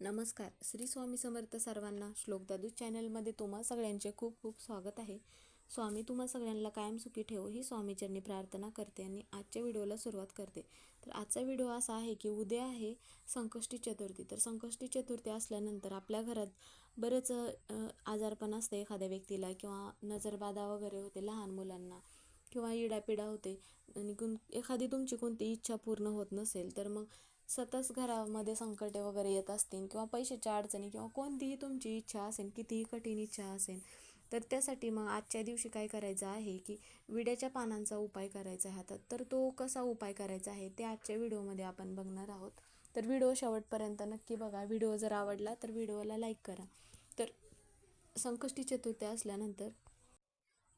नमस्कार. श्री स्वामी समर्थ सर्वांना श्लोक दादू चॅनलमध्ये तुम्हा सगळ्यांचे खूप खूप स्वागत आहे. स्वामी तुम्हा सगळ्यांना कायम सुखी ठेवो ही स्वामीचरणी प्रार्थना करते आणि आजच्या व्हिडिओला सुरुवात करते. तर आजचा व्हिडिओ असा आहे की उद्या आहे संकष्टी चतुर्थी. तर संकष्टी चतुर्थी असल्यानंतर आपल्या घरात बरंच आजारपण असते एखाद्या व्यक्तीला किंवा नजरबाधा वगैरे होते लहान मुलांना किंवा इडापिडा होते आणि कोण एखादी तुमची कोणती इच्छा पूर्ण होत नसेल तर मग सतत घरामध्ये संकटे वगैरे येत असतील किंवा पैशाच्या अडचणी किंवा कोणतीही तुमची इच्छा असेल कितीही कठीण इच्छा असेल तर त्यासाठी मग आजच्या दिवशी काय करायचं आहे की विड्याच्या पानांचा उपाय करायचा आहे हातात तर तो कसा उपाय करायचा आहे ते आजच्या व्हिडिओमध्ये आपण बघणार आहोत. तर व्हिडिओ शेवटपर्यंत नक्की बघा. व्हिडिओ जर आवडला तर व्हिडिओला लाईक करा. तर संकष्टी चतुर्थी असल्यानंतर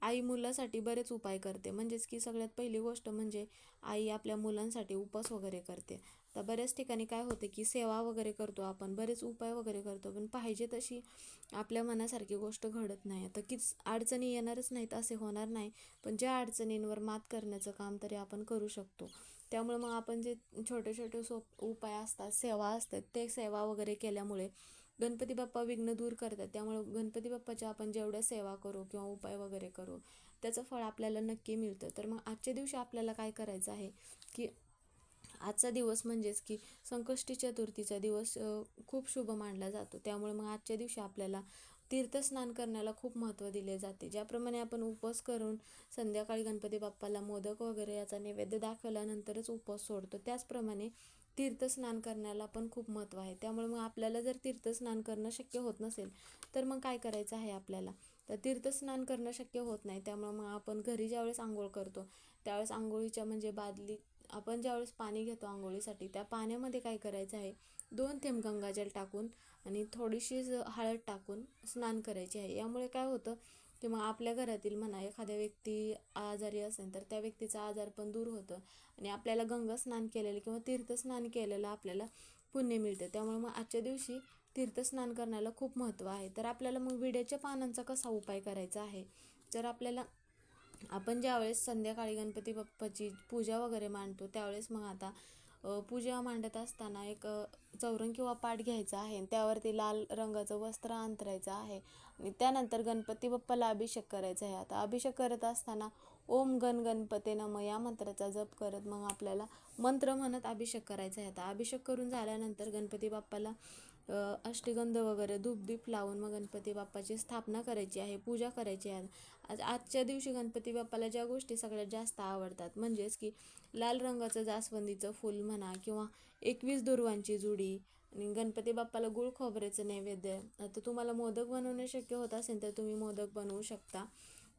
आई मुलासाठी बरेच उपाय करते. म्हणजेच की सगळ्यात पहिली गोष्ट म्हणजे आई आपल्या मुलांसाठी उपवास वगैरे करते. तर बऱ्याच ठिकाणी काय होते की सेवा वगैरे करतो आपण बरेच उपाय वगैरे करतो पण पाहिजे तशी आपल्या मनासारखी गोष्ट घडत नाही. आता कीच अडचणी येणारच नाहीत असे होणार नाही पण ज्या अडचणींवर मात करण्याचं काम तरी आपण करू शकतो. त्यामुळे मग आपण जे छोटे छोटे सोप उपाय असतात सेवा असतात ते सेवा वगैरे केल्यामुळे गणपती बाप्पा विघ्न दूर करतात. त्यामुळे गणपती बाप्पाच्या आपण जेवढ्या सेवा करू किंवा उपाय वगैरे करू त्याचं फळ आपल्याला नक्की मिळतं. तर मग आजच्या दिवशी आपल्याला काय करायचं आहे की आजचा दिवस म्हणजेच की संकष्टी चतुर्थीचा दिवस खूप शुभ मानला जातो. त्यामुळे मग आजच्या दिवशी आपल्याला तीर्थस्नान करण्याला खूप महत्त्व दिले जाते. ज्याप्रमाणे आपण उपवास करून संध्याकाळी गणपती बाप्पाला मोदक वगैरे याचा नैवेद्य दाखवल्यानंतरच उपवास सोडतो. त्याचप्रमाणे तीर्थस्नान करण्याला पण खूप महत्त्व आहे. त्यामुळे मग आपल्याला जर तीर्थस्नान करणं शक्य होत नसेल तर मग काय करायचं आहे आपल्याला? तर तीर्थस्नान करणं शक्य होत नाही. त्यामुळे मग आपण घरी ज्यावेळेस आंघोळ करतो त्यावेळेस आंघोळीच्या म्हणजे बादली आपण ज्यावेळेस पाणी घेतो आंघोळीसाठी त्या पाण्यामध्ये काय करायचं आहे? दोन थेंब गंगाजल टाकून आणि थोडीशी ज- हळद टाकून स्नान करायचे आहे. यामुळे काय होतं की मग आपल्या घरातील म्हणा एखाद्या व्यक्ती आजारी असेल तर त्या व्यक्तीचा आजार पण दूर होतं आणि आपल्याला गंगा स्नान केलेलं किंवा तीर्थस्नान केलेलं आपल्याला पुण्य मिळतं. त्यामुळे मग आजच्या दिवशी तीर्थस्नान करण्याला खूप महत्त्व आहे. तर आपल्याला मग विड्याच्या पानांचा कसा उपाय करायचा आहे? जर आपल्याला आपण ज्यावेळेस संध्याकाळी गणपती बाप्पाची पूजा वगैरे मांडतो त्यावेळेस मग आता पूजा मांडत असताना एक चौरंग किंवा पाट घ्यायचा आहे. आणि त्यावरती लाल रंगाचं वस्त्र अंतरायचं आहे. आणि त्यानंतर गणपती बाप्पाला अभिषेक करायचा आहे. आता अभिषेक करत असताना ओम गण गणपते नम या मंत्राचा जप करत मग आपल्याला मंत्र म्हणत अभिषेक करायचा आहे. आता अभिषेक करून झाल्यानंतर गणपती बाप्पाला अष्टगंध वगैरे धूपदीप लावून मग गणपती बाप्पाची स्थापना करायची आहे पूजा करायची आहे. आज आजच्या दिवशी गणपती बाप्पाला ज्या गोष्टी सगळ्यात जास्त आवडतात म्हणजेच की लाल रंगाचं जास्वंदीचं फूल म्हणा किंवा एकवीस दुर्वांची जुडी आणि गणपती बाप्पाला गुळ खोबऱ्याचं नैवेद्य. आता तुम्हाला मोदक बनवणे शक्य होत असेल तर तुम्ही मोदक बनवू शकता.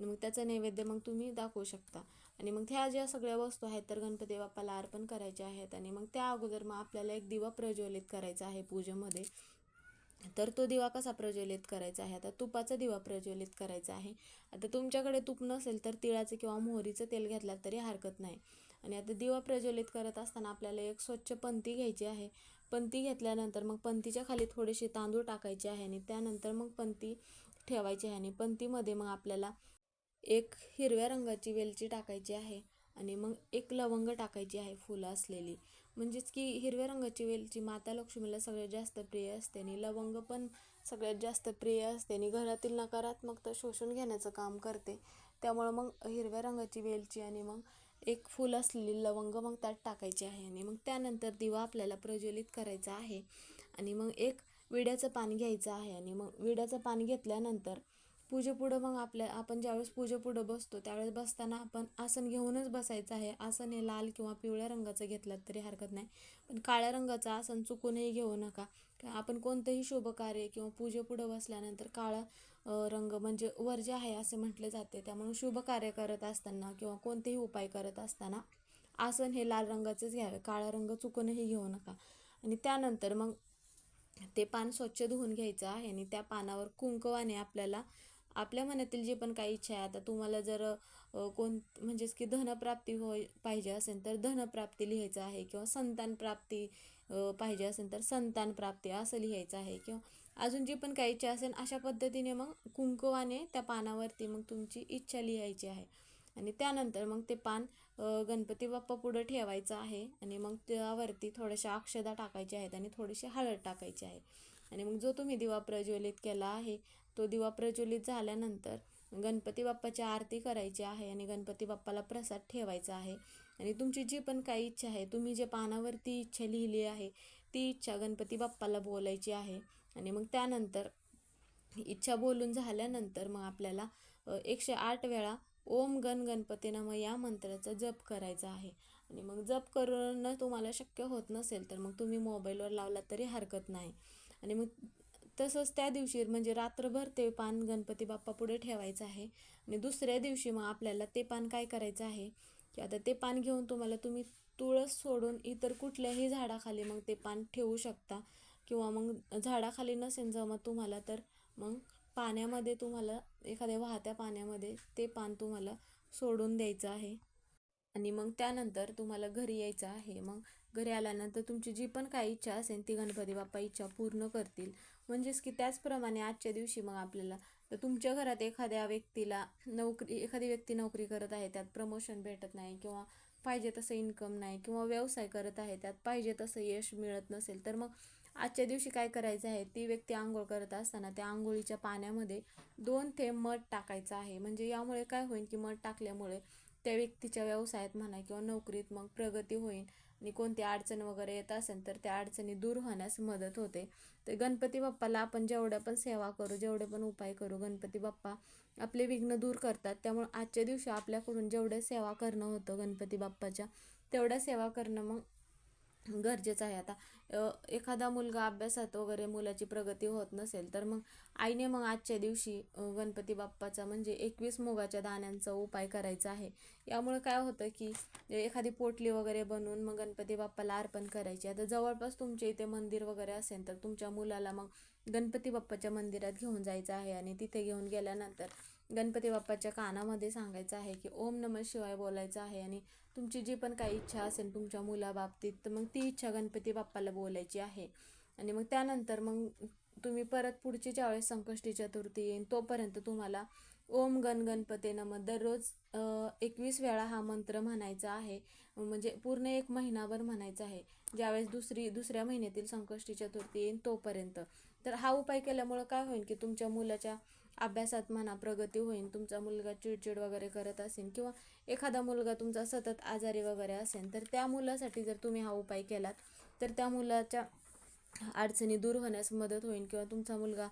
मग त्याचं नैवेद्य मग तुम्ही दाखवू शकता. आणि मग ह्या ज्या सगळ्या वस्तू आहेत तर गणपती बाप्पाला अर्पण करायच्या आहेत आणि मग त्या अगोदर मग आपल्याला एक दिवा प्रज्वलित करायचा आहे पूजेमध्ये. तर तो दिवा कसा प्रज्वलित करायचा आहे? आता तुपाचा दिवा प्रज्वलित करायचा आहे. आता तुमच्याकडे तूप नसेल तर तिळाचं किंवा मोहरीचं तेल घेतलात तरी हरकत नाही. आणि आता दिवा प्रज्वलित करत असताना आपल्याला एक स्वच्छ पंती घ्यायची आहे. पंती घेतल्यानंतर मग पंतीच्या खाली थोडेसे तांदूळ टाकायचे आहे आणि त्यानंतर मग पंती ठेवायची आहे आणि पंतीमध्ये मग आपल्याला एक हिरव्या रंगाची वेलची टाकायची आहे आणि मग एक लवंग टाकायची आहे फुलं असलेली. म्हणजेच की हिरव्या रंगाची वेलची माता लक्ष्मीला सगळ्यात जास्त प्रिय असते आणि लवंग पण सगळ्यात जास्त प्रिय असते आणि घरातील नकारात्मकता शोषून घेण्याचं काम करते. त्यामुळं मग हिरव्या रंगाची वेलची आणि मग एक फुल असलेली लवंग मग त्यात टाकायची आहे आणि मग त्यानंतर दिवा आपल्याला प्रज्वलित करायचा आहे. आणि मग एक विड्याचं पान घ्यायचं आहे आणि मग विड्याचं पान घेतल्यानंतर पूजेपुढं मग आपल्या आपण ज्यावेळेस पूजेपुढं बसतो त्यावेळेस बसताना आपण आसन घेऊनच बसायचं आहे. आसन हे लाल किंवा पिवळ्या रंगाचं घेतलं तरी हरकत नाही. पण काळ्या रंगाचं आसन चुकूनही घेऊ नका. आपण कोणतंही शुभ कार्य किंवा पूजेपुढं बसल्यानंतर काळा रंग म्हणजे वर्ज्य आहे असे म्हटले जाते त्यामुळे शुभ कार्य करत असताना किंवा कोणतेही उपाय करत असताना आसन हे लाल रंगाचेच घ्यावे. काळा रंग चुकूनही घेऊ नका. आणि त्यानंतर मग ते पान स्वच्छ धुवून घ्यायचं आहे आणि त्या पानावर कुंकवाने आपल्याला आपल्या मनातील जे पण काही इच्छा आहे आता तुम्हाला जर कोण म्हणजेच की धनप्राप्ती होय पाहिजे असेल तर धनप्राप्ती लिहायचं आहे किंवा संतान प्राप्ती पाहिजे असेल तर संतान प्राप्ती असं लिहायचं आहे किंवा अजून जी पण काही इच्छा असेल अशा पद्धतीने मग कुंकवाने त्या पानावरती मग तुमची इच्छा लिहायची आहे. आणि त्यानंतर मग ते पान गणपती बाप्पा पुढं ठेवायचं आहे आणि मग त्यावरती थोड्याशा अक्षदा टाकायच्या आहेत आणि थोडीशी हळद टाकायची आहे. आणि मग जो तुम्ही दिवा प्रज्वलित केला आहे तो दिवा प्रज्वलित झाल्यानंतर गणपती बाप्पाची आरती करायची आहे आणि गणपती बाप्पाला प्रसाद ठेवायचा आहे. आणि तुमची जी पण काही इच्छा आहे तुम्ही जे पानावरती इच्छा लिहिली आहे ती इच्छा गणपती बाप्पाला बोलायची आहे. आणि मग त्यानंतर इच्छा बोलून झाल्यानंतर मग आपल्याला एकशे आठ वेळा ओम गण गणपती नम या मंत्राचा जप करायचा आहे. आणि मग जप करणं तुम्हाला शक्य होत नसेल तर मग तुम्ही मोबाईलवर लावला तरी हरकत नाही. आणि मग तसंच त्या दिवशी म्हणजे रात्रभर ते पान गणपती बाप्पा पुढे ठेवायचं आहे. आणि दुसऱ्या दिवशी मग आपल्याला ते पान काय करायचं आहे? की आता ते पान घेऊन तुम्हाला तुम्ही तुळस सोडून इतर कुठल्याही झाडाखाली मग ते पान ठेवू शकता. किंवा मग झाडाखाली नसेल जमत तुम्हाला तर मग पाण्यामध्ये तुम्हाला एखाद्या वाहत्या पाण्यामध्ये ते पान तुम्हाला सोडून द्यायचं आहे. आणि मग त्यानंतर तुम्हाला घरी यायचं आहे. मग घरी आल्यानंतर तुमची जी पण काही इच्छा असेल ती गणपती बाप्पा इच्छा पूर्ण करतील. म्हणजेच की त्याचप्रमाणे आजच्या दिवशी मग आपल्याला तर तुमच्या घरात एखाद्या व्यक्तीला नोकरी एखादी व्यक्ती नोकरी करत आहे त्यात प्रमोशन भेटत नाही किंवा पाहिजे तसं इन्कम नाही किंवा व्यवसाय करत आहे त्यात पाहिजे तसं यश मिळत नसेल तर मग आजच्या दिवशी काय करायचं आहे? ती व्यक्ती आंघोळ करत असताना त्या आंघोळीच्या पाण्यामध्ये दोन थेंब मध टाकायचं आहे. म्हणजे यामुळे काय होईल की मध टाकल्यामुळे त्या व्यक्तीच्या व्यवसायात म्हणा किंवा नोकरीत मग प्रगती होईल आणि कोणती अडचण वगैरे येत असेल तर त्या अडचणी दूर होण्यास मदत होते. तर गणपती बाप्पाला आपण जेवढ्या पण सेवा करू जेवढे पण उपाय करू गणपती बाप्पा आपले विघ्न दूर करतात. त्यामुळे आजच्या दिवशी आपल्याकडून जेवढ्या सेवा करणं होतं गणपती बाप्पाच्या तेवढ्या सेवा करणं मग गरजेचं आहे. आता एखादा मुलगा अभ्यासात वगैरे मुलाची प्रगती होत नसेल तर मग आईने मग आजच्या दिवशी गणपती बाप्पाचा म्हणजे एकवीस मुगाच्या दाण्यांचा उपाय करायचा आहे. यामुळे काय होतं की एखादी पोटली वगैरे बनवून मग गणपती बाप्पाला अर्पण करायची. आता जवळपास तुमच्या इथे मंदिर वगैरे असेल तर तुमच्या मुलाला मग गणपती बाप्पाच्या मंदिरात घेऊन जायचं आहे आणि तिथे घेऊन गेल्यानंतर गणपती बाप्पाच्या कानामध्ये सांगायचं आहे की ओम नमः शिवाय बोलायचं आहे आणि तुमची जी पण काही इच्छा असेल तुमच्या मुलाबाबतीत तर मग ती इच्छा गणपती बाप्पाला बोलायची आहे. आणि मग त्यानंतर मग तुम्ही परत पुढची ज्यावेळेस संकष्टी चतुर्थी येईल तोपर्यंत तुम्हाला ओम गण गणपते नम दररोज एकवीस वेळा हा मंत्र म्हणायचा आहे. म्हणजे पूर्ण एक महिनाभर म्हणायचा आहे. ज्यावेळेस दुसरी दुसऱ्या महिन्यातील संकष्टी चतुर्थी येईल तोपर्यंत. तर हा उपाय केल्यामुळं काय होईल की तुमच्या मुलाच्या अभ्यासात म्हणा प्रगती होईल तुमचा मुलगा चिडचिड वगैरे करत असेल किंवा एखादा मुलगा तुमचा सतत आजारी वगैरे असेल तर त्या मुलासाठी जर तुम्ही हा उपाय केलात तर त्या मुलाच्या अडचणी दूर होण्यास मदत होईल किंवा तुमचा मुलगा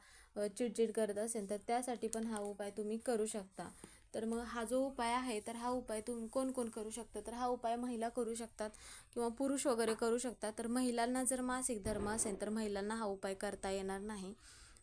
चिडचिड करत असेल तर त्यासाठी पण हा उपाय तुम्ही करू शकता. तर मग हा जो उपाय आहे तर हा उपाय तुम्ही कोण कोण करू शकता? तर हा उपाय महिला करू शकतात किंवा पुरुष वगैरे करू शकतात. तर महिलांना जर मासिक धर्म असेल तर महिलांना हा उपाय करता येणार नाही.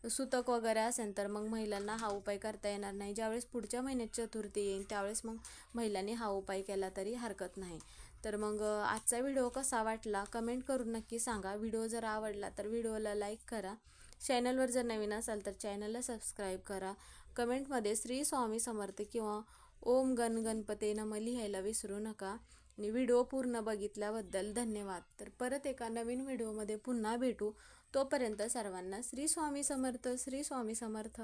सुतक वगैरे असेल तर मग महिलांना हा उपाय करता येणार नाही. ज्यावेळेस पुढच्या महिन्यात चतुर्थी येईल त्यावेळेस मग महिलांनी हा उपाय केला तरी हरकत नाही. तर मग आजचा व्हिडिओ कसा वाटला कमेंट करून नक्की सांगा. व्हिडिओ जर आवडला तर व्हिडिओला लाईक करा. चॅनलवर जर नवीन असाल तर चॅनलला सबस्क्राईब करा. कमेंटमध्ये श्री स्वामी समर्थ किंवा ओम गण गणपते नम लिहायला विसरू नका. आणि व्हिडिओ पूर्ण बघितल्याबद्दल धन्यवाद. तर परत एका नवीन व्हिडिओमध्ये पुन्हा भेटू. तोपर्यंत सर्वांना श्री स्वामी समर्थ श्री स्वामी समर्थ.